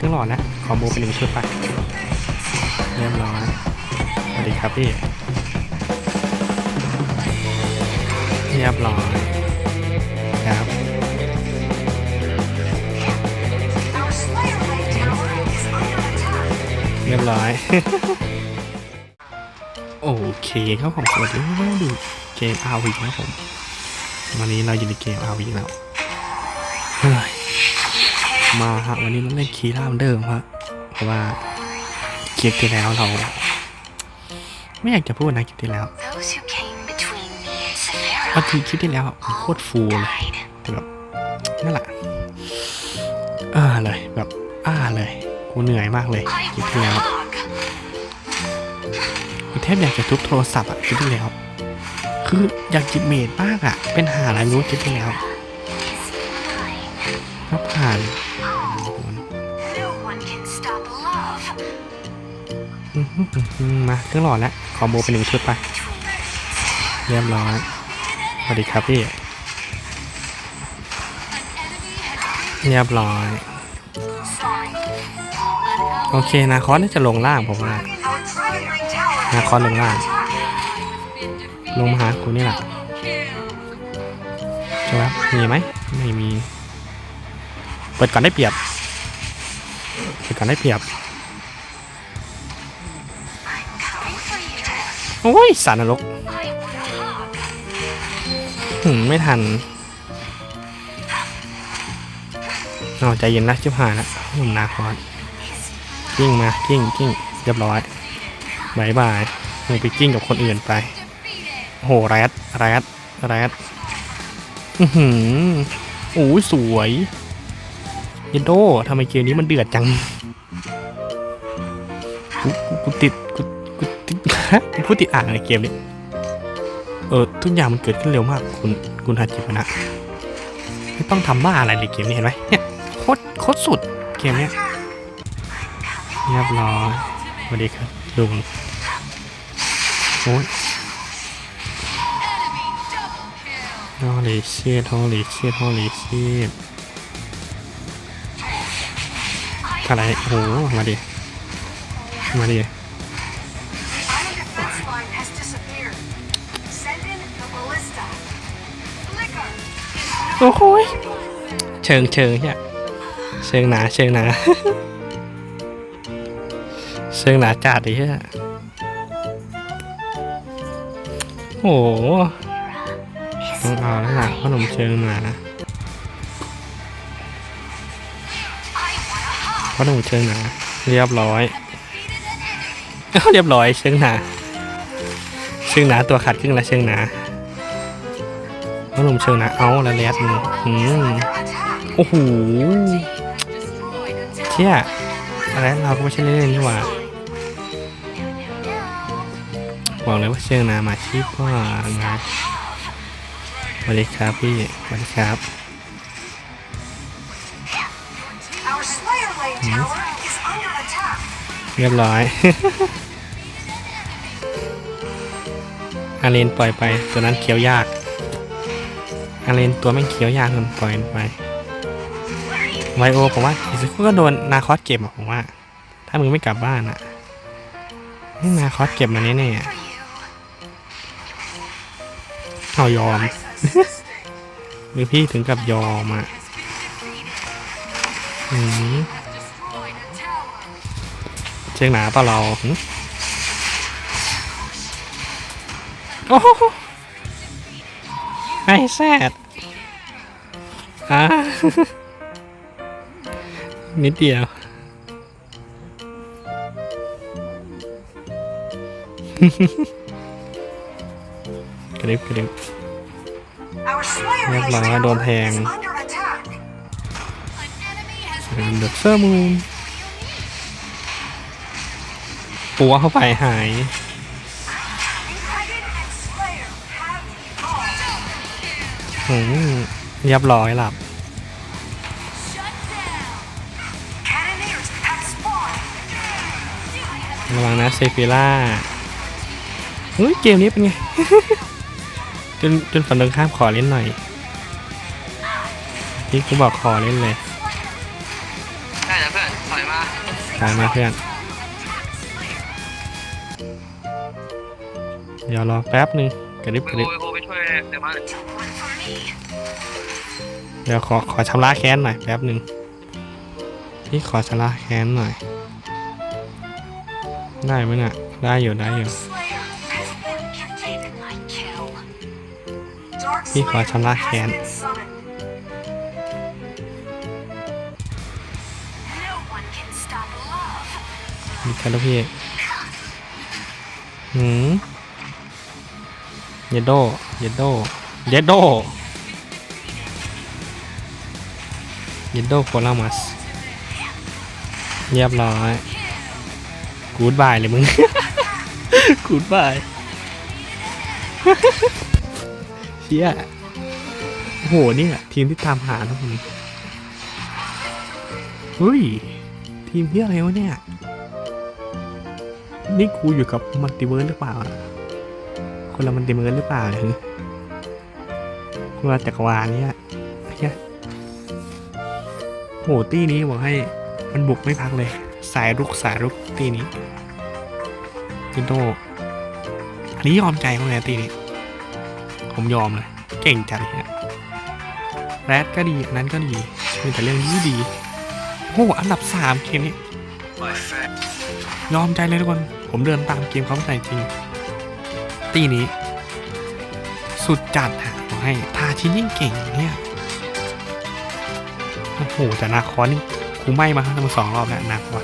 ครื่งหล่อนะ ขอโบเป็นหนึ่งชุดไปเรียบร้อยสวัสดีครับพี่ เรียบร้อยครับเรียบร้อย โอเคครับผมสวัสดีครับดูเกม RV นะผม วันนี้เราอยู่ในเกม RV แล้วเฮ้ย มาฮะวันนี้เราเล่นคีร่าเหมือนเดิมฮะเพราะว่าเกมที่แล้วเรา ไม่อยากจะพูดนะคลิปที่แล้ว Those who came between me and บาง Severa ทีคลิปที่แล้วโคตรฟูเลยแบบนั่นแหละอ่าเลยแบบอ้าเลยกูเหนื่อยมากเลยคลิปที่แล้วกูแทบอยากจะทุบโทรศัพท์อะคลิปที่แล้ว คืออยากจิบเมดมากอะเป็นหาอะไรรู้คลิปที่แล้ว Is mine. ก็ผ่าน มาเครื่องหล่อแล้วขอโบเป็นหนึ่งชุดไป เรียบร้อยสวัสดีครับพี่ เรียบร้อย โอเคนาคอสน่าจะลงล่างผมว่า นาคอสลงล่าง ลงมาหากูนี่แหละใช่ไหมมีไหมไม่มี เปิดก่อนได้เปรียบ เปิดก่อนได้เปรียบ โอ้ยสารนรกหืมไม่ทันเอาใจเย็นนะชิบหายละหนุ่มนาคอนกิ้งมากิ้งกิ้งเรียบร้อยบายบายมึงไปกิ้งกับคนอื่นไปโหแรดแรดแรดอือหือโอ้ยสวยเยนโดทำไมเกมนี้มันเดือดจังกูติด ติดกูพูดติดอ่างในเกมนี้เออทุกอย่างมันเกิดขึ้นเร็วมาก คุณคุณฮาจิปนะไม่ต้องทำบ้าอะไรเลยเกมนี้เห็นไหมเนี่ยโคตรโคตรสุดเกมเนี้ยเรียบร้อยสวัสดีครับลุงโอ้ยฮอลีเชียฮอลีเชียฮอลีเชียอะไรโอ้มาดิ มาดิ โอ้โหยเชิงเชิงเนี่ยเชิงหนาเชิงหนาเชิงหนาจัดดิเฮียโอ้โหต้องเอาแล้วล่ะขนมเชิงหนา I want a hug. ขนมเชิงหนาเรียบร้อยเรียบร้อยเชิงหนาเชิงหนาตัวขัดครึ่งละเชิงหนา ขนมเชิงนาเอาแล้วแลดมึงอืมโอ้โหเชี่ยอะไรเราก็ไม่ใช่เล่นๆนี่หว่าบอกเลยว่าเชิงนามาชีพก็งานสวัสดีครับพี่สวัสดีครับเรียบร้อยอาเลนปล่อยไปตัวนั้นเคี้ยวยาก อาเลนตัวไม่งเคี้ยวยากมันปล่อยมันไปไวโอผมว่าอีกสักครู่ก็โดนนาคอสเก็บอะผมว่า ถ้ามึงไม่กลับบ้านอะนี่นาคอสเก็บมาแน่ๆอะเอายอมหรือพี่ถึงกับยอมอะอืมเชียงหนาปล่าเราโอ้โหไอ้แซด อ่านิดเดียว กระดึบกระดึบ Our Slayer Nhắc Lane là Tower đồn thèn. is under attack. เดอะเซอร์มูนปัวเข้าไปหาย Dragon and Slayer have evolved. อืมเรียบร้อยหลับ ระวังนะเซฟิล่าเฮ้ยเกมนี้เป็นไง จนจนฝันตรงข้ามขอเล่นหน่อยที่กูบอกขอเล่นเลยได้นะเพื่อนถอยมาตายมาเพื่อนเดี๋ยวรอแป๊บหนึ่งกระดิบกระดิบโกไปช่วยเดี๋ยวมาเดี๋ยวขอขอชำระแค้นหน่อยแป๊บหนึ่งพี่ขอชำระแค้นหน่อย ได้ไหมน่ะได้อยู่ได้อยู่ Slayer has been contained my kill. Dark พี่ขอ Slayer ชำระ has แค้น been summoned. No one can stop love. มีแค่ลูกพี่หืมเยดโดเยดโดเยดโดเยดโดโคลามัสเรียบร้อย กูดบายเลยมึง กูดบายเชี่ยโอ้โหนี่แหละทีมที่ตามหาทุกคนเฮ้ย ทีมที่อะไรวะเนี่ย นี่กูอยู่กับมัลติเวิร์สหรือเปล่า คนละมัลติเวิร์สหรือเปล่าเนี่ยคือคนละจักรวาลเนี่ยเฮียโหตี้นี้บอกให้ มันบุกไม่พักเลย สายรุกสายรุกตีนี้จินโตอันนี้ยอมใจเขาเลยตีนี้ ผมยอมเลย เก่งจัดเลยฮะแรดก็ดี อันนั้นก็ดี มีแต่เรื่องนี้ดี โอ้อันดับสามเกมนี้ ยอมใจเลยทุกคน ผมเดินตามเกมเขาไม่ใส่จริง ตีนี้ สุดจัดฮะบอให้ทาชินยิ่งเก่งเนี่ย โอ้โหแต่นาคอนี่ กูไม่มาทั้งสองรอบแล้วหนักว่ะ